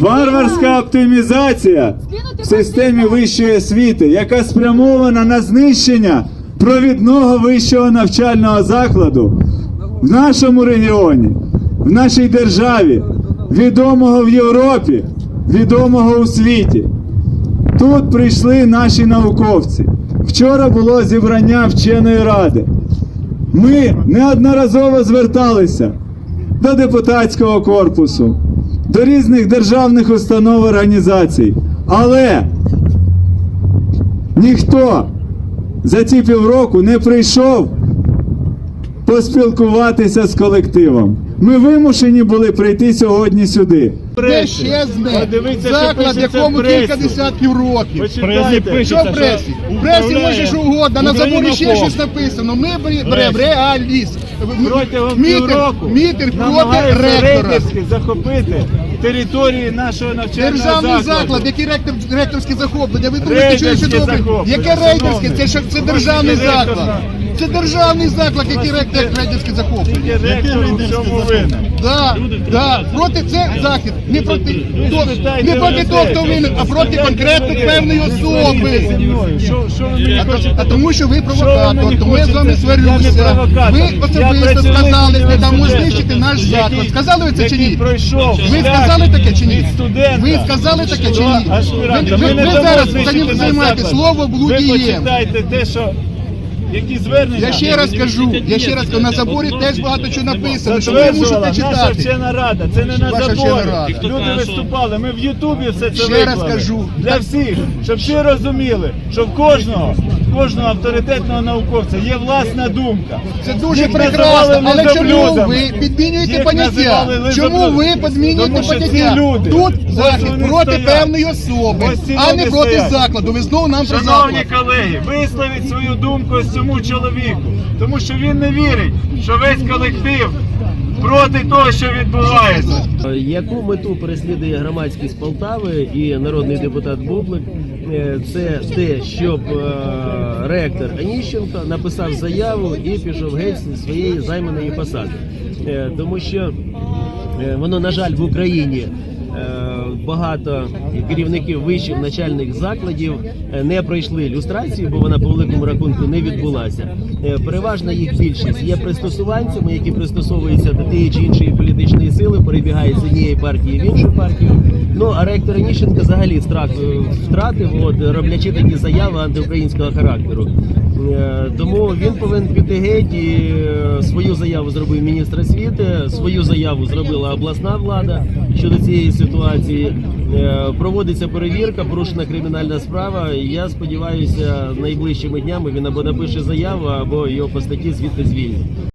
Варварська оптимізація в системі вищої освіти, яка спрямована на знищення провідного вищого навчального закладу в нашому регіоні, в нашій державі, відомого в Європі, відомого у світі. Тут прийшли наші науковці. Вчора було зібрання вченої ради. Ми неодноразово зверталися до депутатського корпусу, до різних державних установ організацій. Але ніхто за ці півроку не прийшов поспілкуватися з колективом. Ми вимушені були прийти сьогодні сюди. Де що заклад, якому кілька десятків років. Почитайте. Що в пресі? В пресі може що угодно, на заборі ще щось написано. Ми беремо реаліст. Протягом Мітинг, півроку мітер проти ректора. захопити території нашого навчального Державний закладу. заклад, який ректор, ректорське захоплення. Ви думаєте, що Рейдерське ще добре? Яке рейдерське? Це, ж- це державний заклад. Це державний заклад, який ректор рейдерське захоплення. Ректор у всьому винен. Да, да, проти це захід, не проти того, не проти того, хто винен, а проти конкретно певної особи. А, то- а тому, що ви провокатор, тому я з вами? Сварюся. Ви особисто сказали, що там знищити наш заклад. Сказали ви це чи ні? Ви сказали таке чи ні? Ви сказали таке чи ні? Ви, ви, ви зараз займаєте слово Ви блудієм. почитайте те, що які звернення. Я ще раз кажу, я ще раз кажу, на заборі теж багато чого написано, що ви мусите наша читати. вчена рада, це не на Ваша заборі. рада. Люди виступали. Ми в Ютубі все це Ще раз виклали. кажу. для всіх, щоб всі розуміли, що в кожного, кожного авторитетного науковця є власна думка. Це дуже прекрасно, але чому ви підмінюєте поняття? Чому ви підмінюєте поняття? люди, Тут захід проти певної особи, а не проти закладу. Ви знову нам про Шановні колеги, висловіть свою думку ось цьому чоловіку, тому що він не вірить, що весь колектив проти того, що відбувається. Яку мету переслідує громадськість Полтави і народний депутат Бублик? Е, Це те, щоб е, ректор Аніщенко написав заяву і пішов геть зі своєї займаної посади, Е, тому що воно, на жаль, в Україні. Е, Багато керівників вищих начальних закладів е, не пройшли люстрацію, бо вона по великому рахунку не відбулася. Е, Переважна їх більшість є пристосуванцями, які пристосовуються до тієї чи іншої політичної сили, перебігають з однієї партії в іншу партію. Ну а ректор Ніщенко взагалі втратив, от роблячи такі заяви антиукраїнського характеру. Е, Тому він повинен піти геть і е, свою заяву зробив міністр освіти, свою заяву зробила обласна влада щодо цієї ситуації. Е, Проводиться перевірка, порушена кримінальна справа. Я сподіваюся, найближчими днями він або напише заяву, або його по статті звідти звільнять.